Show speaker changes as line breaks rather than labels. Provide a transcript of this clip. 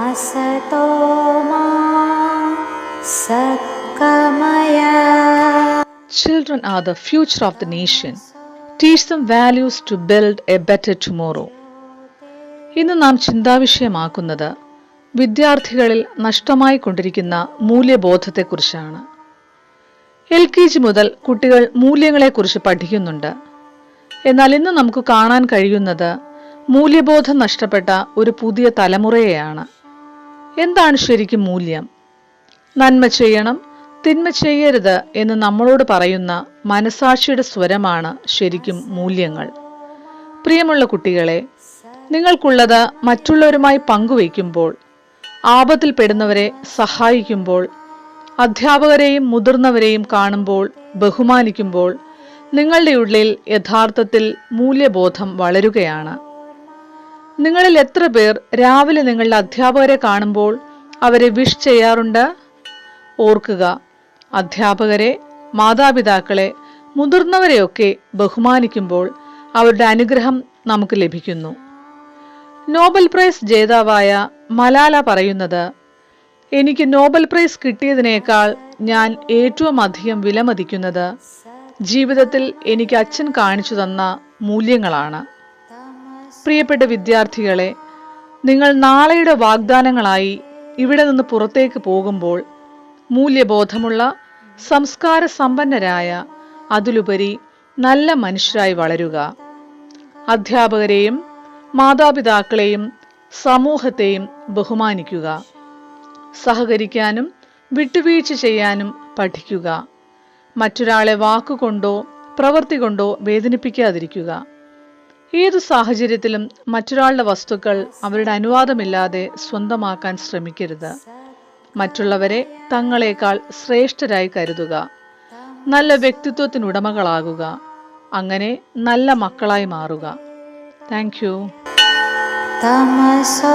असतो मा सत्कमय
Children are the future of the nation. Teach them values to build a better tomorrow. ഇന്ന് നാം ചിന്താവിഷയമാക്കുന്നത് വിദ്യാർത്ഥികളിൽ നഷ്ടമായി കൊണ്ടിരിക്കുന്ന മൂല്യബോധത്തെക്കുറിച്ചാണ് എൽ കെ ജി മുതൽ കുട്ടികൾ മൂല്യങ്ങളെക്കുറിച്ച് പഠിക്കുന്നുണ്ട് എന്നാൽ ഇന്ന് നമുക്ക് കാണാൻ കഴിയുന്നത് മൂല്യബോധം നഷ്ടപ്പെട്ട ഒരു പുതിയ തലമുറയെയാണ് എന്താണ് ശരിക്കും മൂല്യം? നന്മ ചെയ്യണം തിന്മ ചെയ്യരുത് എന്ന് നമ്മളോട് പറയുന്ന മനസാക്ഷിയുടെ സ്വരമാണ് ശരിക്കും മൂല്യങ്ങൾ. പ്രിയമുള്ള കുട്ടികളെ നിങ്ങൾക്കുള്ളത് മറ്റുള്ളവരുമായി പങ്കുവയ്ക്കുമ്പോൾ ആപത്തിൽപ്പെടുന്നവരെ സഹായിക്കുമ്പോൾ അധ്യാപകരെയും മുതിർന്നവരെയും കാണുമ്പോൾ ബഹുമാനിക്കുമ്പോൾ നിങ്ങളുടെ ഉള്ളിൽ യഥാർത്ഥത്തിൽ മൂല്യബോധം വളരുകയാണ്. നിങ്ങളിൽ എത്ര പേർ രാവിലെ നിങ്ങളുടെ അധ്യാപകരെ കാണുമ്പോൾ അവരെ വിഷ് ചെയ്യാറുണ്ട്? ഓർക്കുക അധ്യാപകരെ മാതാപിതാക്കളെ മുതിർന്നവരെയൊക്കെ ബഹുമാനിക്കുമ്പോൾ അവരുടെ അനുഗ്രഹം നമുക്ക് ലഭിക്കുന്നു. നോബൽ പ്രൈസ് ജേതാവായ മലാല പറയുന്നത് എനിക്ക് നോബൽ പ്രൈസ് കിട്ടിയതിനേക്കാൾ ഞാൻ ഏറ്റവും അധികം വിലമതിക്കുന്നത് ജീവിതത്തിൽ എനിക്ക് അച്ഛൻ കാണിച്ചു തന്ന മൂല്യങ്ങളാണ്. പ്രിയപ്പെട്ട വിദ്യാർത്ഥികളെ നിങ്ങൾ നാളെയുടെ വാഗ്ദാനങ്ങളായി ഇവിടെ നിന്ന് പുറത്തേക്ക് പോകുമ്പോൾ മൂല്യബോധമുള്ള സംസ്കാര സമ്പന്നരായ അതിലുപരി നല്ല മനുഷ്യരായി വളരുക. അധ്യാപകരെയും മാതാപിതാക്കളെയും സമൂഹത്തെയും ബഹുമാനിക്കുക. സഹകരിക്കാനും വിട്ടുവീഴ്ച ചെയ്യാനും പഠിക്കുക. മറ്റൊരാളെ വാക്കുകൊണ്ടോ പ്രവൃത്തി കൊണ്ടോ വേദനിപ്പിക്കാതിരിക്കുക. ഏതു സാഹചര്യത്തിലും മറ്റൊരാളുടെ വസ്തുക്കൾ അവരുടെ അനുവാദമില്ലാതെ സ്വന്തമാക്കാൻ ശ്രമിക്കരുത്. മറ്റുള്ളവരെ തങ്ങളെക്കാൾ ശ്രേഷ്ഠരായി കരുതുക. നല്ല വ്യക്തിത്വത്തിനുടമകളാകുക അങ്ങനെ നല്ല മക്കളായി മാറുക. Thank you
തമസോ